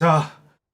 자,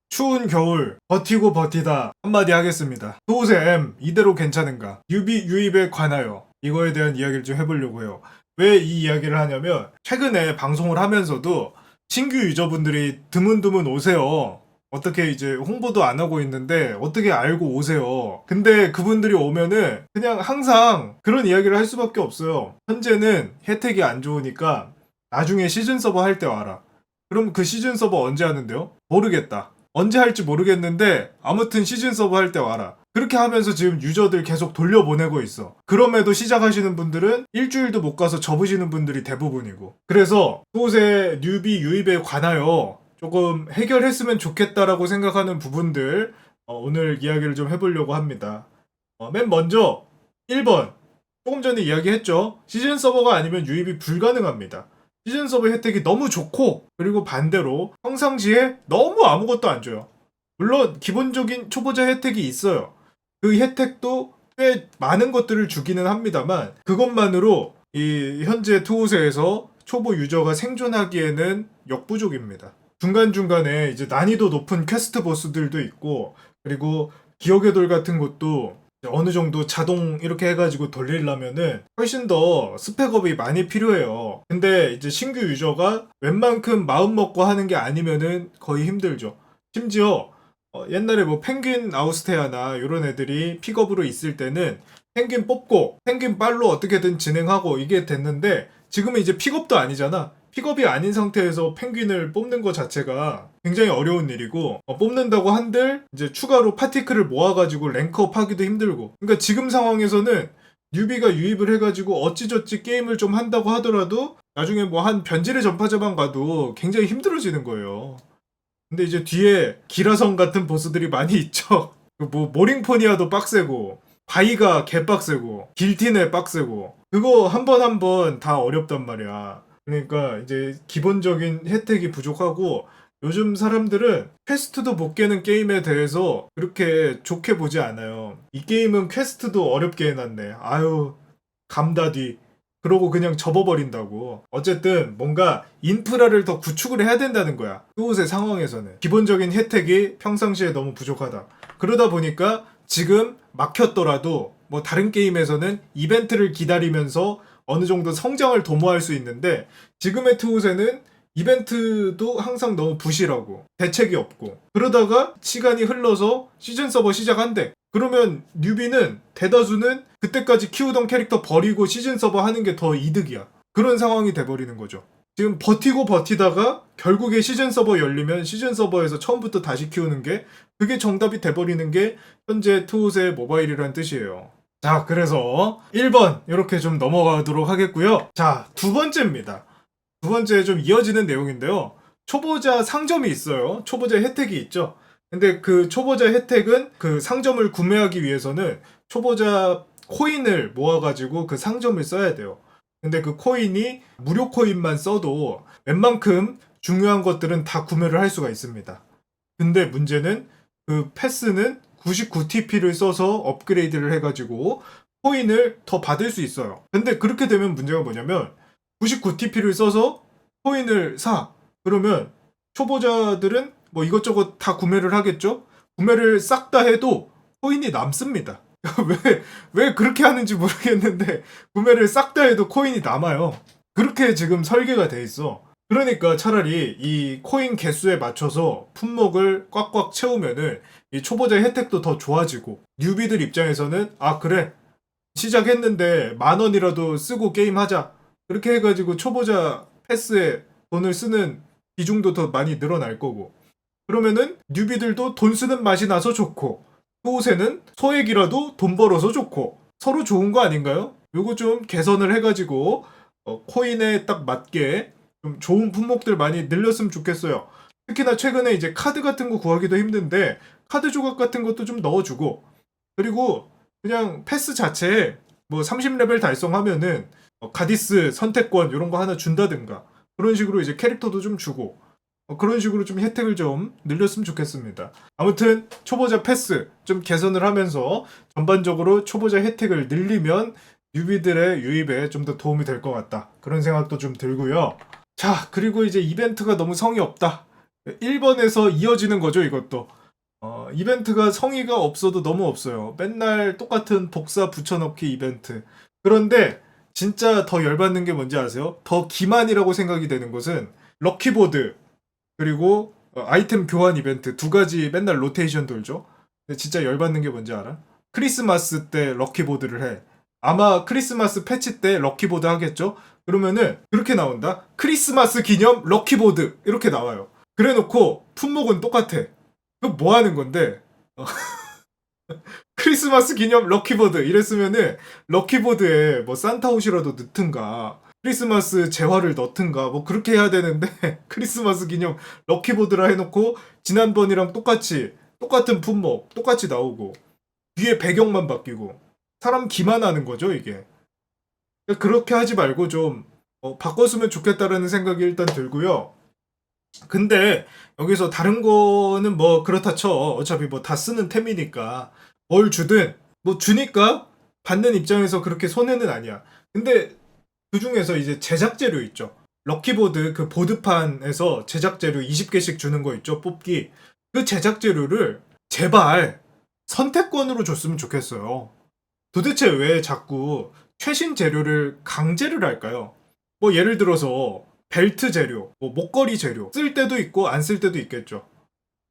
추운 겨울 버티고 버티다 한마디 하겠습니다. 도샘 이대로 괜찮은가? 유비 유입에 관하여 이거에 대한 이야기를 좀 해보려고요. 왜 이 이야기를 하냐면 최근에 방송을 하면서도 신규 유저분들이 드문드문 오세요. 어떻게 이제 홍보도 안 하고 있는데 어떻게 알고 오세요. 근데 그분들이 오면은 그냥 항상 그런 이야기를 할 수밖에 없어요. 현재는 혜택이 안 좋으니까 나중에 시즌 서버 할 때 와라. 그럼 그 시즌 서버 언제 하는데요? 모르겠다. 언제 할지 모르겠는데 아무튼 시즌 서버 할 때 와라. 그렇게 하면서 지금 유저들 계속 돌려보내고 있어. 그럼에도 시작하시는 분들은 일주일도 못 가서 접으시는 분들이 대부분이고. 그래서 또새 뉴비 유입에 관하여 조금 해결했으면 좋겠다라고 생각하는 부분들 어, 오늘 이야기를 좀 해보려고 합니다. 어, 맨 먼저 1번 조금 전에 이야기했죠. 시즌 서버가 아니면 유입이 불가능합니다. 시즌 서버 혜택이 너무 좋고 그리고 반대로 평상시에 너무 아무것도 안 줘요. 물론 기본적인 초보자 혜택이 있어요. 그 혜택도 꽤 많은 것들을 주기는 합니다만 그것만으로 이 현재 투우세에서 초보 유저가 생존하기에는 역부족입니다. 중간중간에 이제 난이도 높은 퀘스트 보스들도 있고 그리고 기억의 돌 같은 것도 어느 정도 자동 이렇게 해가지고 돌리려면은 훨씬 더 스펙업이 많이 필요해요. 근데 이제 신규 유저가 웬만큼 마음 먹고 하는 게 아니면은 거의 힘들죠. 심지어 어, 옛날에 뭐 펭귄 아우스테아나 이런 애들이 픽업으로 있을 때는 펭귄 뽑고 펭귄 빨로 어떻게든 진행하고 이게 됐는데 지금은 이제 픽업도 아니잖아. 픽업이 아닌 상태에서 펭귄을 뽑는 것 자체가 굉장히 어려운 일이고 어, 뽑는다고 한들 이제 추가로 파티클을 모아가지고 랭크업 하기도 힘들고 그러니까 지금 상황에서는 뉴비가 유입을 해가지고 어찌저찌 게임을 좀 한다고 하더라도 나중에 뭐 한 변질의 전파자만 가도 굉장히 힘들어지는 거예요. 근데 이제 뒤에 기라성 같은 보스들이 많이 있죠. 그뭐 모링포니아도 빡세고 바이가 개빡세고 길티네 빡세고 그거 한 번 한 번 다 어렵단 말이야. 그러니까 이제 기본적인 혜택이 부족하고 요즘 사람들은 퀘스트도 못 깨는 게임에 대해서 그렇게 좋게 보지 않아요. 이 게임은 퀘스트도 어렵게 해놨네. 아유 감다디. 그러고 그냥 접어버린다고. 어쨌든 뭔가 인프라를 더 구축을 해야 된다는 거야. 그곳의 상황에서는. 기본적인 혜택이 평상시에 너무 부족하다. 그러다 보니까 지금 막혔더라도 뭐 다른 게임에서는 이벤트를 기다리면서 어느 정도 성장을 도모할 수 있는데 지금의 트웃에는 이벤트도 항상 너무 부실하고 대책이 없고 그러다가 시간이 흘러서 시즌 서버 시작한대 그러면 뉴비는 대다수는 그때까지 키우던 캐릭터 버리고 시즌 서버 하는 게 더 이득이야 그런 상황이 돼버리는 거죠 지금 버티고 버티다가 결국에 시즌 서버 열리면 시즌 서버에서 처음부터 다시 키우는 게 그게 정답이 돼버리는 게 현재 트웃의 모바일이란 뜻이에요 자, 그래서 1번 이렇게 좀 넘어가도록 하겠고요. 자, 두 번째입니다. 두 번째 좀 이어지는 내용인데요. 초보자 상점이 있어요. 초보자 혜택이 있죠. 근데 그 초보자 혜택은 그 상점을 구매하기 위해서는 초보자 코인을 모아가지고 그 상점을 써야 돼요. 근데 그 코인이 무료 코인만 써도 웬만큼 중요한 것들은 다 구매를 할 수가 있습니다. 근데 문제는 그 패스는 99TP를 써서 업그레이드를 해가지고 코인을 더 받을 수 있어요. 근데 그렇게 되면 문제가 뭐냐면 99TP를 써서 코인을 사. 그러면 초보자들은 뭐 이것저것 다 구매를 하겠죠? 구매를 싹 다 해도 코인이 남습니다. 왜, 왜 그렇게 하는지 모르겠는데 구매를 싹 다 해도 코인이 남아요. 그렇게 지금 설계가 돼 있어. 그러니까 차라리 이 코인 개수에 맞춰서 품목을 꽉꽉 채우면은 이 초보자 혜택도 더 좋아지고 뉴비들 입장에서는 아 그래 시작했는데 만 원이라도 쓰고 게임하자 그렇게 해가지고 초보자 패스에 돈을 쓰는 비중도 더 많이 늘어날 거고 그러면은 뉴비들도 돈 쓰는 맛이 나서 좋고 또세는 소액이라도 돈 벌어서 좋고 서로 좋은 거 아닌가요? 요거 좀 개선을 해가지고 어, 코인에 딱 맞게 좀 좋은 품목들 많이 늘렸으면 좋겠어요. 특히나 최근에 이제 카드 같은 거 구하기도 힘든데 카드 조각 같은 것도 좀 넣어주고 그리고 그냥 패스 자체에 뭐 30레벨 달성하면은 어, 가디스 선택권 이런 거 하나 준다든가 그런 식으로 이제 캐릭터도 좀 주고 어, 그런 식으로 좀 혜택을 좀 늘렸으면 좋겠습니다. 아무튼 초보자 패스 좀 개선을 하면서 전반적으로 초보자 혜택을 늘리면 뉴비들의 유입에 좀 더 도움이 될 것 같다. 그런 생각도 좀 들고요. 자, 그리고 이제 이벤트가 너무 성의 없다. 1번에서 이어지는 거죠, 이것도. 어, 이벤트가 성의가 없어도 너무 없어요. 맨날 똑같은 복사 붙여넣기 이벤트. 그런데 진짜 더 열받는 게 뭔지 아세요? 더 기만이라고 생각이 되는 것은 럭키보드 그리고 어, 아이템 교환 이벤트 두 가지 맨날 로테이션 돌죠. 근데 진짜 열받는 게 뭔지 알아? 크리스마스 때 럭키보드를 해. 아마 크리스마스 패치 때 럭키보드 하겠죠? 그러면은 그렇게 나온다. 크리스마스 기념 럭키보드 이렇게 나와요. 그래놓고 품목은 똑같아. 그뭐 하는 건데? 어. 크리스마스 기념 럭키보드 이랬으면은 럭키보드에 뭐 산타 옷이라도 넣든가 크리스마스 재화를 넣든가 뭐 그렇게 해야 되는데 크리스마스 기념 럭키보드라 해놓고 지난번이랑 똑같이 똑같은 품목 똑같이 나오고 뒤에 배경만 바뀌고 사람 기만하는 거죠 이게 그렇게 하지 말고 좀 어, 바꿨으면 좋겠다라는 생각이 일단 들고요 근데 여기서 다른 거는 뭐 그렇다 쳐 어차피 뭐 다 쓰는 템이니까 뭘 주든 뭐 주니까 받는 입장에서 그렇게 손해는 아니야 근데 그 중에서 이제 제작 재료 있죠. 럭키보드 그 보드판에서 제작 재료 20개씩 주는 거 있죠. 뽑기. 그 제작 재료를 제발 선택권으로 줬으면 좋겠어요. 도대체 왜 자꾸 최신 재료를 강제를 할까요? 뭐 예를 들어서 벨트 재료, 뭐 목걸이 재료 쓸 때도 있고 안 쓸 때도 있겠죠.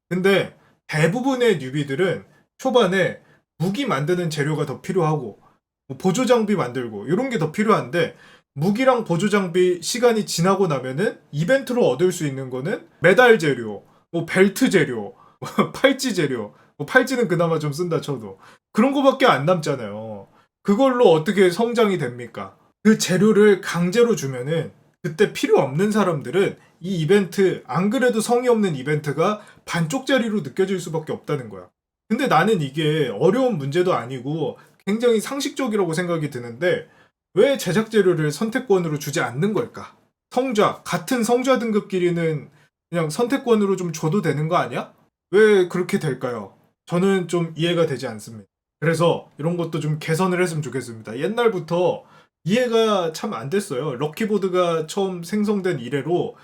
근데 대부분의 뉴비들은 초반에 무기 만드는 재료가 더 필요하고 뭐 보조 장비 만들고 이런 게 더 필요한데 무기랑 보조 장비 시간이 지나고 나면은 이벤트로 얻을 수 있는 거는 메달 재료, 뭐 벨트 재료, 뭐 팔찌 재료. 뭐 팔찌는 그나마 좀 쓴다 쳐도 그런 거밖에 안 남잖아요. 그걸로 어떻게 성장이 됩니까? 그 재료를 강제로 주면은 그때 필요 없는 사람들은 이 이벤트 안 그래도 성의 없는 이벤트가 반쪽짜리로 느껴질 수밖에 없다는 거야. 근데 나는 이게 어려운 문제도 아니고 굉장히 상식적이라고 생각이 드는데 왜 제작 재료를 선택권으로 주지 않는 걸까? 성좌, 같은 성좌 등급끼리는 그냥 선택권으로 좀 줘도 되는 거 아니야? 왜 그렇게 될까요? 저는 좀 이해가 되지 않습니다. 그래서 이런 것도 좀 개선을 했으면 좋겠습니다. 옛날부터 이해가 참 안 됐어요. 럭키보드가 처음 생성된 이래로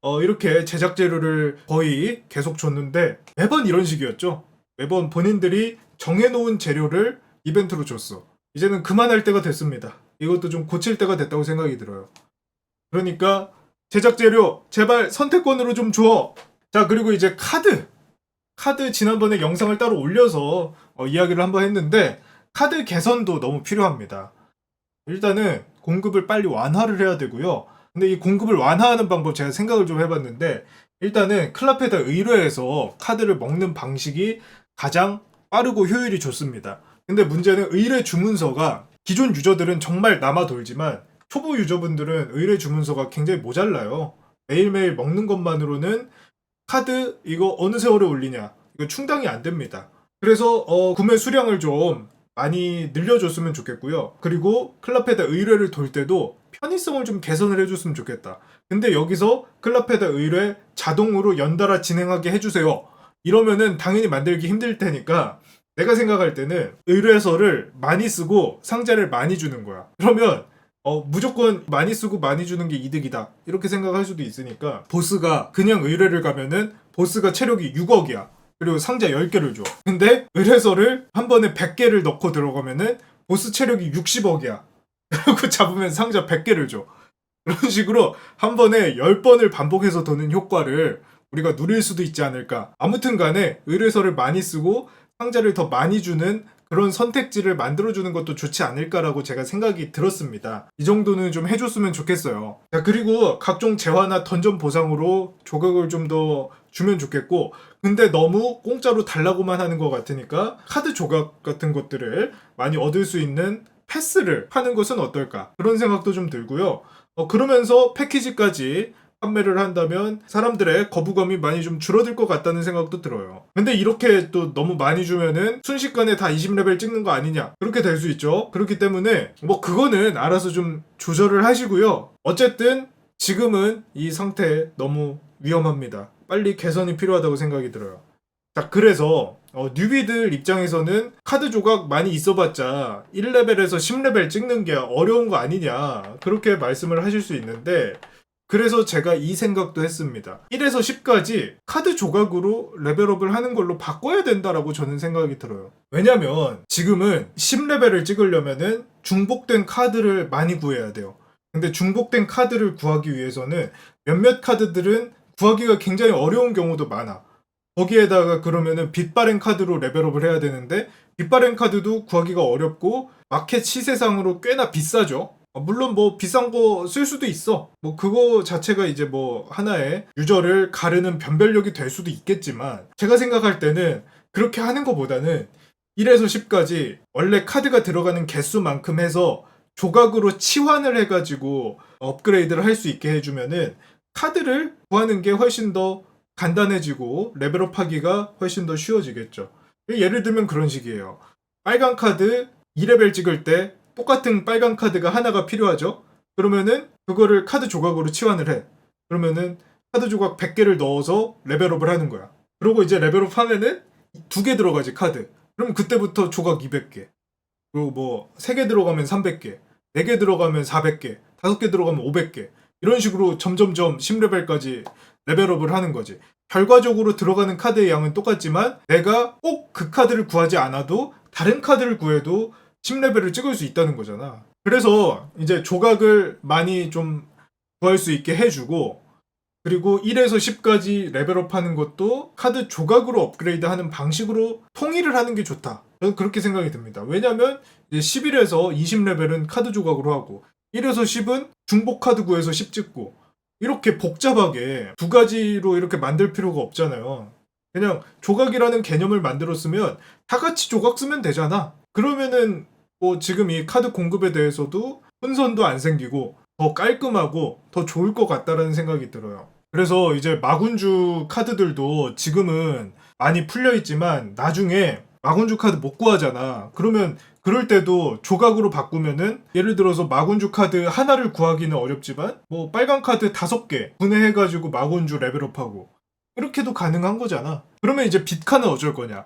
어, 이렇게 제작 재료를 거의 계속 줬는데 매번 이런 식이었죠. 매번 본인들이 정해놓은 재료를 이벤트로 줬어. 이제는 그만할 때가 됐습니다. 이것도 좀 고칠 때가 됐다고 생각이 들어요. 그러니까 제작 재료 제발 선택권으로 좀 줘. 자 그리고 이제 카드 카드 지난번에 영상을 따로 올려서 어, 이야기를 한번 했는데 카드 개선도 너무 필요합니다. 일단은 공급을 빨리 완화를 해야 되고요. 근데 이 공급을 완화하는 방법 제가 생각을 좀 해봤는데 일단은 클라페다 의뢰에서 카드를 먹는 방식이 가장 빠르고 효율이 좋습니다. 근데 문제는 의뢰 주문서가 기존 유저들은 정말 남아 돌지만 초보 유저분들은 의뢰 주문서가 굉장히 모자라요. 매일매일 먹는 것만으로는 카드 이거 어느 세월에 올리냐 이거 충당이 안 됩니다. 그래서 어, 구매 수량을 좀 많이 늘려줬으면 좋겠고요. 그리고 클라페다 의뢰를 돌 때도 편의성을 좀 개선을 해줬으면 좋겠다. 근데 여기서 클라페다 의뢰 자동으로 연달아 진행하게 해주세요. 이러면은 당연히 만들기 힘들 테니까 내가 생각할 때는 의뢰서를 많이 쓰고 상자를 많이 주는 거야. 그러면 어, 무조건 많이 쓰고 많이 주는 게 이득이다. 이렇게 생각할 수도 있으니까 보스가 그냥 의뢰를 가면은 보스가 체력이 6억이야. 그리고 상자 10개를 줘. 근데 의뢰서를 한 번에 100개를 넣고 들어가면은 보스 체력이 60억이야. 그리고 잡으면 상자 100개를 줘. 그런 식으로 한 번에 10번을 반복해서 도는 효과를 우리가 누릴 수도 있지 않을까. 아무튼 간에 의뢰서를 많이 쓰고 상자를 더 많이 주는 그런 선택지를 만들어주는 것도 좋지 않을까라고 제가 생각이 들었습니다. 이 정도는 좀 해줬으면 좋겠어요. 자, 그리고 각종 재화나 던전 보상으로 조각을 좀 더 주면 좋겠고, 근데 너무 공짜로 달라고만 하는 것 같으니까 카드 조각 같은 것들을 많이 얻을 수 있는 패스를 하는 것은 어떨까? 그런 생각도 좀 들고요. 어, 그러면서 패키지까지 판매를 한다면 사람들의 거부감이 많이 좀 줄어들 것 같다는 생각도 들어요. 근데 이렇게 또 너무 많이 주면은 순식간에 다 20레벨 찍는 거 아니냐? 그렇게 될 수 있죠. 그렇기 때문에 뭐 그거는 알아서 좀 조절을 하시고요. 어쨌든 지금은 이 상태 너무 위험합니다. 빨리 개선이 필요하다고 생각이 들어요. 자, 그래서 어, 뉴비들 입장에서는 카드 조각 많이 있어봤자 1레벨에서 10레벨 찍는 게 어려운 거 아니냐 그렇게 말씀을 하실 수 있는데 그래서 제가 이 생각도 했습니다. 1에서 10까지 카드 조각으로 레벨업을 하는 걸로 바꿔야 된다라고 저는 생각이 들어요. 왜냐면 지금은 10레벨을 찍으려면은 중복된 카드를 많이 구해야 돼요. 근데 중복된 카드를 구하기 위해서는 몇몇 카드들은 구하기가 굉장히 어려운 경우도 많아. 거기에다가 그러면은 빛바랜 카드로 레벨업을 해야 되는데 빛바랜 카드도 구하기가 어렵고 마켓 시세상으로 꽤나 비싸죠. 어, 물론 뭐 비싼 거 쓸 수도 있어. 뭐 그거 자체가 이제 뭐 하나의 유저를 가르는 변별력이 될 수도 있겠지만 제가 생각할 때는 그렇게 하는 것보다는 1에서 10까지 원래 카드가 들어가는 개수만큼 해서 조각으로 치환을 해가지고 업그레이드를 할 수 있게 해주면은 카드를 구하는 게 훨씬 더 간단해지고 레벨업 하기가 훨씬 더 쉬워지겠죠. 예를 들면 그런 식이에요. 빨간 카드 2레벨 찍을 때 똑같은 빨간 카드가 하나가 필요하죠. 그러면은 그거를 카드 조각으로 치환을 해. 그러면은 카드 조각 100개를 넣어서 레벨업을 하는 거야. 그러고 이제 레벨업 하면은 두 개 들어가지 카드. 그럼 그때부터 조각 200개. 그리고 뭐 3개 들어가면 300개. 4개 들어가면 400개. 5개 들어가면 500개. 이런 식으로 점점점 10레벨까지 레벨업을 하는 거지. 결과적으로 들어가는 카드의 양은 똑같지만 내가 꼭 그 카드를 구하지 않아도 다른 카드를 구해도 10레벨을 찍을 수 있다는 거잖아. 그래서 이제 조각을 많이 좀 구할 수 있게 해주고 그리고 1에서 10까지 레벨업 하는 것도 카드 조각으로 업그레이드 하는 방식으로 통일을 하는 게 좋다. 저는 그렇게 생각이 듭니다. 왜냐면 이제 11에서 20레벨은 카드 조각으로 하고 1에서 10은 중복 카드 구해서 10 찍고 이렇게 복잡하게 두 가지로 이렇게 만들 필요가 없잖아요. 그냥 조각이라는 개념을 만들었으면 다 같이 조각 쓰면 되잖아. 그러면은 뭐 지금 이 카드 공급에 대해서도 혼선도 안 생기고 더 깔끔하고 더 좋을 것 같다라는 생각이 들어요. 그래서 이제 마군주 카드들도 지금은 많이 풀려 있지만 나중에 마군주 카드 못 구하잖아. 그러면 그럴 때도 조각으로 바꾸면은 예를 들어서 마군주 카드 하나를 구하기는 어렵지만 뭐 빨간 카드 다섯 개 분해해가지고 마군주 레벨업하고 이렇게도 가능한 거잖아. 그러면 이제 빛카는 어쩔 거냐?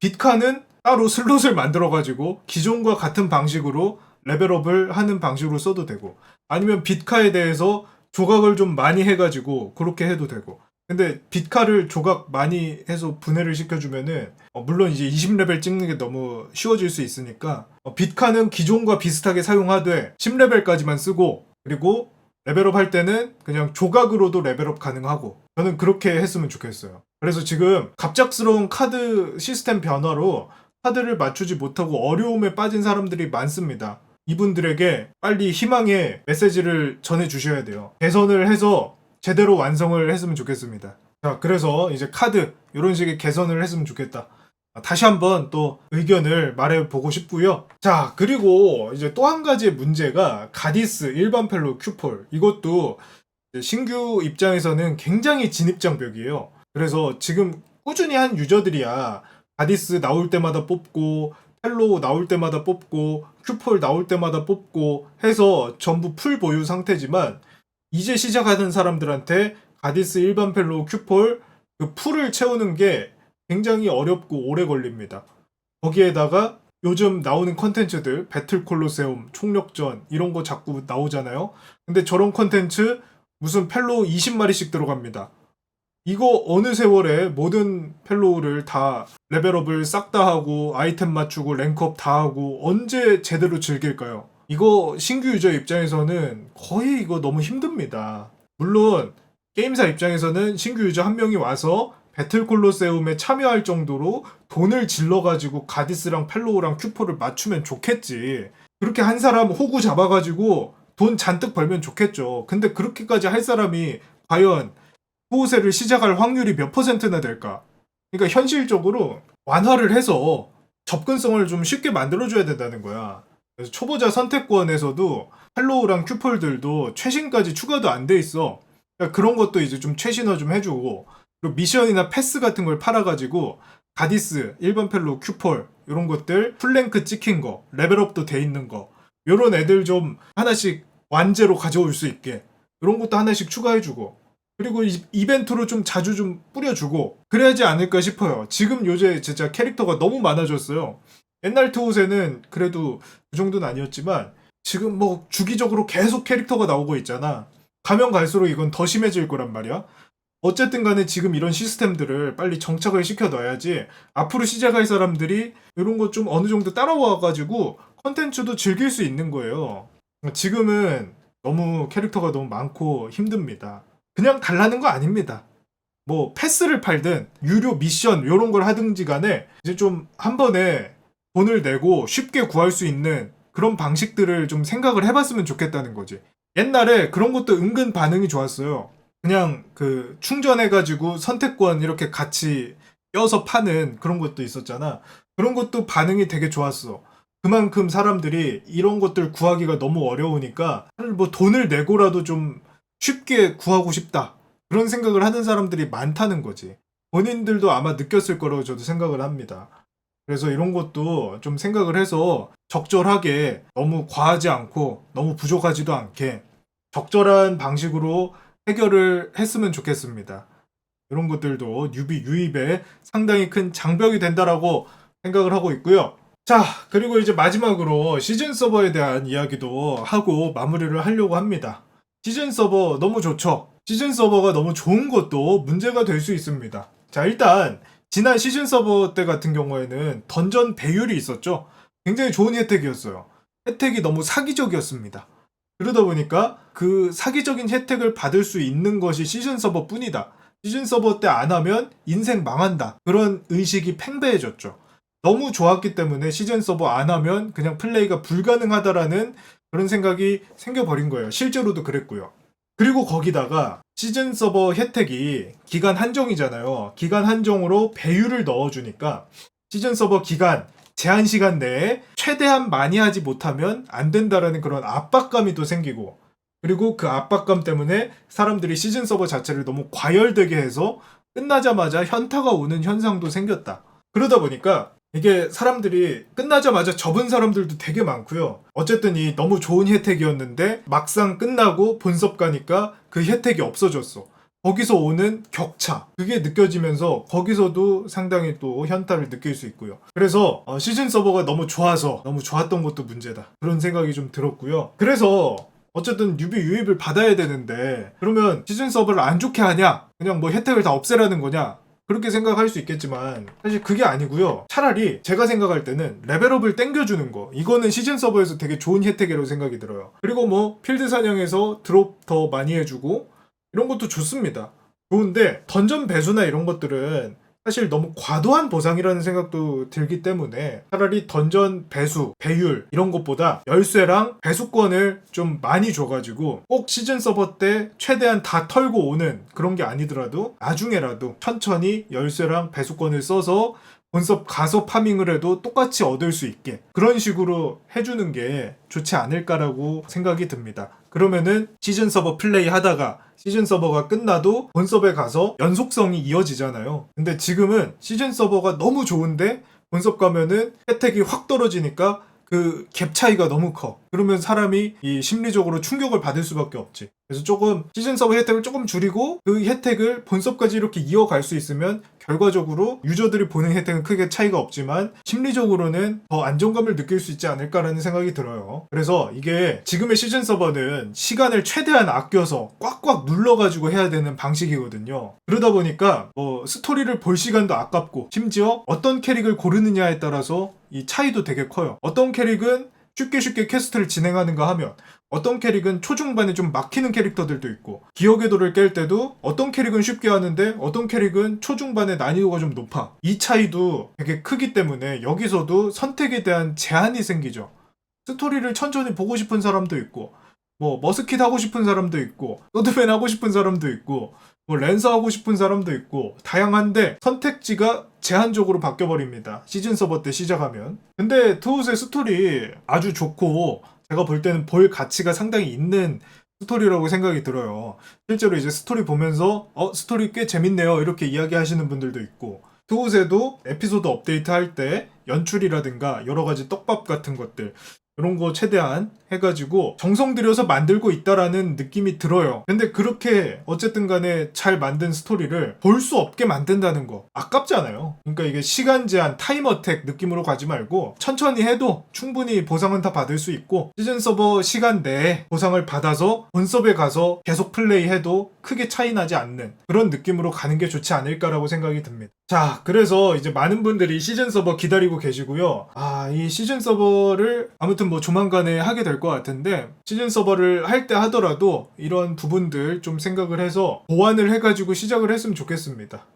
빛카는 따로 슬롯을 만들어가지고 기존과 같은 방식으로 레벨업을 하는 방식으로 써도 되고 아니면 빛카에 대해서 조각을 좀 많이 해가지고 그렇게 해도 되고 근데 빛카를 조각 많이 해서 분해를 시켜주면은 어, 물론 이제 20레벨 찍는 게 너무 쉬워질 수 있으니까 어, 빛카는 기존과 비슷하게 사용하되 10레벨까지만 쓰고 그리고 레벨업 할 때는 그냥 조각으로도 레벨업 가능하고 저는 그렇게 했으면 좋겠어요. 그래서 지금 갑작스러운 카드 시스템 변화로 카드를 맞추지 못하고 어려움에 빠진 사람들이 많습니다. 이분들에게 빨리 희망의 메시지를 전해 주셔야 돼요. 개선을 해서 제대로 완성을 했으면 좋겠습니다. 자, 그래서 이제 카드 이런 식의 개선을 했으면 좋겠다. 아, 다시 한번 또 의견을 말해보고 싶고요. 자, 그리고 이제 또 한 가지의 문제가 가디스 일반 펠로 큐폴 이것도 신규 입장에서는 굉장히 진입장벽이에요. 그래서 지금 꾸준히 한 유저들이야 가디스 나올 때마다 뽑고 펠로우 나올 때마다 뽑고 큐폴 나올 때마다 뽑고 해서 전부 풀 보유 상태지만 이제 시작하는 사람들한테 가디스 일반 펠로우 큐폴 그 풀을 채우는 게 굉장히 어렵고 오래 걸립니다. 거기에다가 요즘 나오는 컨텐츠들 배틀 콜로세움, 총력전 이런 거 자꾸 나오잖아요. 근데 저런 컨텐츠 무슨 펠로우 20마리씩 들어갑니다. 이거 어느 세월에 모든 펠로우를 다 레벨업을 싹 다 하고 아이템 맞추고 랭크업 다 하고 언제 제대로 즐길까요? 이거 신규 유저 입장에서는 거의 이거 너무 힘듭니다. 물론 게임사 입장에서는 신규 유저 한 명이 와서 배틀 콜로세움에 참여할 정도로 돈을 질러가지고 가디스랑 펠로우랑 큐포를 맞추면 좋겠지. 그렇게 한 사람 호구 잡아가지고 돈 잔뜩 벌면 좋겠죠. 근데 그렇게까지 할 사람이 과연 호우세를 시작할 확률이 몇 퍼센트나 될까? 그러니까 현실적으로 완화를 해서 접근성을 좀 쉽게 만들어줘야 된다는 거야. 그래서 초보자 선택권에서도 헬로우랑 큐폴들도 최신까지 추가도 안 돼 있어. 그러니까 그런 것도 이제 좀 최신화 좀 해주고 그리고 미션이나 패스 같은 걸 팔아가지고 가디스, 일반 펠로, 큐폴 이런 것들 풀랭크 찍힌 거, 레벨업도 돼 있는 거 이런 애들 좀 하나씩 완제로 가져올 수 있게 이런 것도 하나씩 추가해주고 그리고 이- 이벤트로 좀 자주 좀 뿌려주고 그래야지 않을까 싶어요. 지금 요새 진짜 캐릭터가 너무 많아졌어요. 옛날 트옷에는 그래도 그 정도는 아니었지만 지금 뭐 주기적으로 계속 캐릭터가 나오고 있잖아. 가면 갈수록 이건 더 심해질 거란 말이야. 어쨌든 간에 지금 이런 시스템들을 빨리 정착을 시켜 넣어야지 앞으로 시작할 사람들이 이런 거 좀 어느 정도 따라와가지고 컨텐츠도 즐길 수 있는 거예요. 지금은 너무 캐릭터가 너무 많고 힘듭니다. 그냥 달라는 거 아닙니다. 뭐 패스를 팔든 유료 미션 이런 걸 하든지 간에 이제 좀 한 번에 돈을 내고 쉽게 구할 수 있는 그런 방식들을 좀 생각을 해봤으면 좋겠다는 거지. 옛날에 그런 것도 은근 반응이 좋았어요. 그냥 그 충전해가지고 선택권 이렇게 같이 껴서 파는 그런 것도 있었잖아. 그런 것도 반응이 되게 좋았어. 그만큼 사람들이 이런 것들 구하기가 너무 어려우니까 뭐 돈을 내고라도 좀 쉽게 구하고 싶다. 그런 생각을 하는 사람들이 많다는 거지. 본인들도 아마 느꼈을 거라고 저도 생각을 합니다. 그래서 이런 것도 좀 생각을 해서 적절하게 너무 과하지 않고 너무 부족하지도 않게 적절한 방식으로 해결을 했으면 좋겠습니다. 이런 것들도 뉴비 유입에 상당히 큰 장벽이 된다라고 생각을 하고 있고요. 자, 그리고 이제 마지막으로 시즌 서버에 대한 이야기도 하고 마무리를 하려고 합니다. 시즌 서버 너무 좋죠? 시즌 서버가 너무 좋은 것도 문제가 될 수 있습니다. 자, 일단 지난 시즌 서버 때 같은 경우에는 던전 배율이 있었죠. 굉장히 좋은 혜택이었어요. 혜택이 너무 사기적이었습니다. 그러다 보니까 그 사기적인 혜택을 받을 수 있는 것이 시즌 서버 뿐이다. 시즌 서버 때 안 하면 인생 망한다. 그런 의식이 팽배해졌죠. 너무 좋았기 때문에 시즌 서버 안 하면 그냥 플레이가 불가능하다라는 그런 생각이 생겨버린 거예요. 실제로도 그랬고요. 그리고 거기다가 시즌 서버 혜택이 기간 한정이잖아요. 기간 한정으로 배율을 넣어주니까 시즌 서버 기간 제한 시간 내에 최대한 많이 하지 못하면 안 된다라는 그런 압박감이 또 생기고 그리고 그 압박감 때문에 사람들이 시즌 서버 자체를 너무 과열되게 해서 끝나자마자 현타가 오는 현상도 생겼다. 그러다 보니까 이게 사람들이 끝나자마자 접은 사람들도 되게 많고요. 어쨌든 이 너무 좋은 혜택이었는데 막상 끝나고 본섭 가니까 그 혜택이 없어졌어. 거기서 오는 격차 그게 느껴지면서 거기서도 상당히 또 현타를 느낄 수 있고요. 그래서 어, 시즌 서버가 너무 좋아서 너무 좋았던 것도 문제다 그런 생각이 좀 들었고요. 그래서 어쨌든 뉴비 유입을 받아야 되는데 그러면 시즌 서버를 안 좋게 하냐? 그냥 뭐 혜택을 다 없애라는 거냐? 그렇게 생각할 수 있겠지만 사실 그게 아니고요. 차라리 제가 생각할 때는 레벨업을 땡겨주는 거 이거는 시즌 서버에서 되게 좋은 혜택이라고 생각이 들어요. 그리고 뭐 필드 사냥에서 드롭 더 많이 해주고 이런 것도 좋습니다. 좋은데 던전 배수나 이런 것들은 사실 너무 과도한 보상이라는 생각도 들기 때문에 차라리 던전 배수, 배율 이런 것보다 열쇠랑 배수권을 좀 많이 줘가지고 꼭 시즌 서버 때 최대한 다 털고 오는 그런 게 아니더라도 나중에라도 천천히 열쇠랑 배수권을 써서 본섭 가서 파밍을 해도 똑같이 얻을 수 있게 그런 식으로 해주는 게 좋지 않을까라고 생각이 듭니다. 그러면은 시즌 서버 플레이 하다가 시즌 서버가 끝나도 본섭에 가서 연속성이 이어지잖아요. 근데 지금은 시즌 서버가 너무 좋은데 본섭 가면은 혜택이 확 떨어지니까 그 갭 차이가 너무 커. 그러면 사람이 이 심리적으로 충격을 받을 수밖에 없지. 그래서 조금 시즌 서버 혜택을 조금 줄이고 그 혜택을 본섭까지 이렇게 이어갈 수 있으면 결과적으로 유저들이 보는 혜택은 크게 차이가 없지만 심리적으로는 더 안정감을 느낄 수 있지 않을까라는 생각이 들어요. 그래서 이게 지금의 시즌 서버는 시간을 최대한 아껴서 꽉꽉 눌러가지고 해야 되는 방식이거든요. 그러다 보니까 뭐 스토리를 볼 시간도 아깝고 심지어 어떤 캐릭을 고르느냐에 따라서 이 차이도 되게 커요. 어떤 캐릭은 쉽게 쉽게 퀘스트를 진행하는가 하면 어떤 캐릭은 초중반에 좀 막히는 캐릭터들도 있고 기억의 돌을 깰 때도 어떤 캐릭은 쉽게 하는데 어떤 캐릭은 초중반에 난이도가 좀 높아. 이 차이도 되게 크기 때문에 여기서도 선택에 대한 제한이 생기죠. 스토리를 천천히 보고 싶은 사람도 있고 뭐 머스킷 하고 싶은 사람도 있고 소드맨 하고 싶은 사람도 있고 뭐 랜서 하고 싶은 사람도 있고 다양한데 선택지가 제한적으로 바뀌어 버립니다. 시즌 서버 때 시작하면. 근데 트웃의 스토리 아주 좋고 제가 볼 때는 볼 가치가 상당히 있는 스토리라고 생각이 들어요. 실제로 이제 스토리 보면서 어 스토리 꽤 재밌네요 이렇게 이야기하시는 분들도 있고 트웃에도 에피소드 업데이트 할 때 연출이라든가 여러 가지 떡밥 같은 것들 이런 거 최대한 해가지고 정성 들여서 만들고 있다라는 느낌이 들어요. 근데 그렇게 어쨌든 간에 잘 만든 스토리를 볼 수 없게 만든다는 거 아깝잖아요. 그러니까 이게 시간 제한 타임 어택 느낌으로 가지 말고 천천히 해도 충분히 보상은 다 받을 수 있고 시즌 서버 시간 내에 보상을 받아서 본섭에 가서 계속 플레이해도 크게 차이 나지 않는 그런 느낌으로 가는 게 좋지 않을까라고 생각이 듭니다. 자, 그래서 이제 많은 분들이 시즌 서버 기다리고 계시고요. 아, 이 시즌 서버를 아무튼 뭐 조만간에 하게 될 것 같은데 시즌 서버를 할 때 하더라도 이런 부분들 좀 생각을 해서 보완을 해가지고 시작을 했으면 좋겠습니다.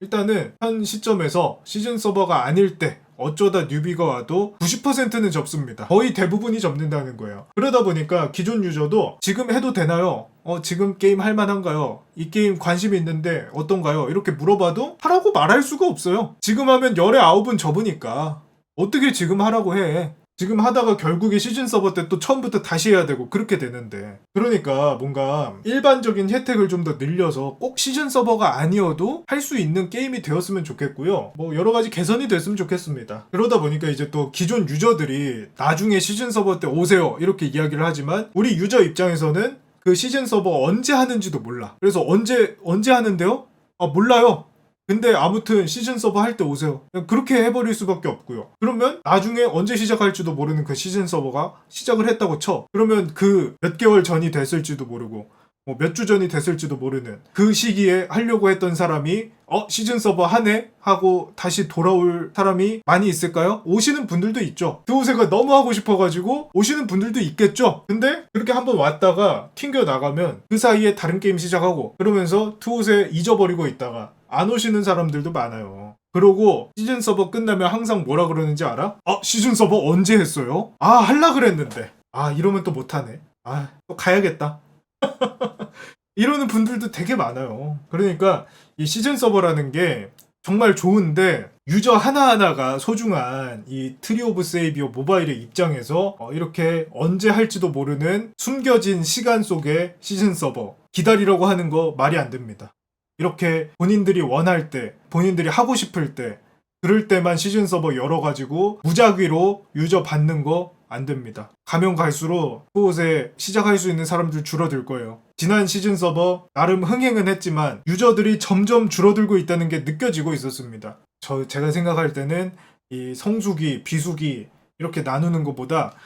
일단은 현 시점에서 시즌 서버가 아닐 때 어쩌다 뉴비가 와도 90%는 접습니다. 거의 대부분이 접는다는 거예요. 그러다 보니까 기존 유저도 지금 해도 되나요? 어, 지금 게임 할 만한가요? 이 게임 관심이 있는데 어떤가요? 이렇게 물어봐도 하라고 말할 수가 없어요. 지금 하면 열의 아홉은 접으니까. 어떻게 지금 하라고 해? 지금 하다가 결국에 시즌 서버 때 또 처음부터 다시 해야 되고 그렇게 되는데. 그러니까 뭔가 일반적인 혜택을 좀 더 늘려서 꼭 시즌 서버가 아니어도 할 수 있는 게임이 되었으면 좋겠고요. 뭐 여러 가지 개선이 됐으면 좋겠습니다. 그러다 보니까 이제 또 기존 유저들이 나중에 시즌 서버 때 오세요. 이렇게 이야기를 하지만 우리 유저 입장에서는 그 시즌 서버 언제 하는지도 몰라. 그래서 언제 언제 하는데요? 아 몰라요 근데 아무튼 시즌 서버 할 때 오세요. 그렇게 해버릴 수밖에 없고요. 그러면 나중에 언제 시작할지도 모르는 그 시즌 서버가 시작을 했다고 쳐. 그러면 그 몇 개월 전이 됐을지도 모르고 뭐 몇 주 전이 됐을지도 모르는 그 시기에 하려고 했던 사람이 어 시즌 서버 하네 하고 다시 돌아올 사람이 많이 있을까요? 오시는 분들도 있죠. 드오세가 너무 하고 싶어가지고 오시는 분들도 있겠죠. 근데 그렇게 한번 왔다가 튕겨 나가면 그 사이에 다른 게임 시작하고 그러면서 투옷에 잊어버리고 있다가 안 오시는 사람들도 많아요. 그러고 시즌 서버 끝나면 항상 뭐라 그러는지 알아? 아 시즌 서버 언제 했어요? 아 할라 그랬는데 아 이러면 또 못하네. 아 또 가야겠다. 이러는 분들도 되게 많아요. 그러니까 이 시즌 서버라는 게 정말 좋은데 유저 하나하나가 소중한 이 트리 오브 세이비어 모바일의 입장에서 어, 이렇게 언제 할지도 모르는 숨겨진 시간 속의 시즌 서버 기다리라고 하는 거 말이 안 됩니다. 이렇게 본인들이 원할 때, 본인들이 하고 싶을 때, 그럴 때만 시즌 서버 열어가지고 무작위로 유저 받는 거 안 됩니다. 가면 갈수록 그곳에 시작할 수 있는 사람들 줄어들 거예요. 지난 시즌 서버 나름 흥행은 했지만 유저들이 점점 줄어들고 있다는 게 느껴지고 있었습니다. 저 제가 생각할 때는 이 성수기, 비수기 이렇게 나누는 것보다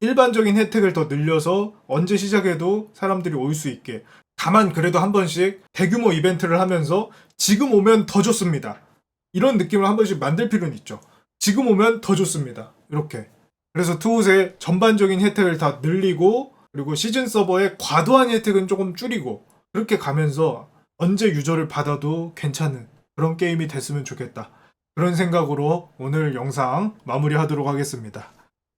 일반적인 혜택을 더 늘려서 언제 시작해도 사람들이 올 수 있게 다만 그래도 한 번씩 대규모 이벤트를 하면서 지금 오면 더 좋습니다. 이런 느낌을 한 번씩 만들 필요는 있죠. 지금 오면 더 좋습니다. 이렇게. 그래서 투옷의 전반적인 혜택을 다 늘리고 그리고 시즌 서버의 과도한 혜택은 조금 줄이고 그렇게 가면서 언제 유저를 받아도 괜찮은 그런 게임이 됐으면 좋겠다. 그런 생각으로 오늘 영상 마무리하도록 하겠습니다.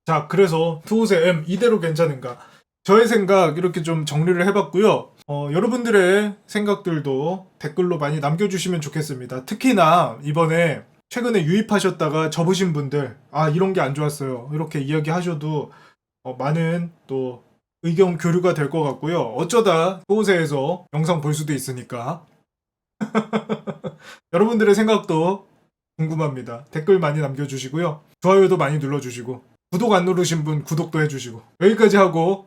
자, 그래서 투옷의 M 이대로 괜찮은가? 저의 생각 이렇게 좀 정리를 해봤고요. 어, 여러분들의 생각들도 댓글로 많이 남겨주시면 좋겠습니다. 특히나 이번에 최근에 유입하셨다가 접으신 분들, 아, 이런 게 안 좋았어요. 이렇게 이야기하셔도 어, 많은 또 의견 교류가 될 것 같고요. 어쩌다 호세에서 영상 볼 수도 있으니까. 여러분들의 생각도 궁금합니다. 댓글 많이 남겨주시고요. 좋아요도 많이 눌러주시고, 구독 안 누르신 분 구독도 해주시고, 여기까지 하고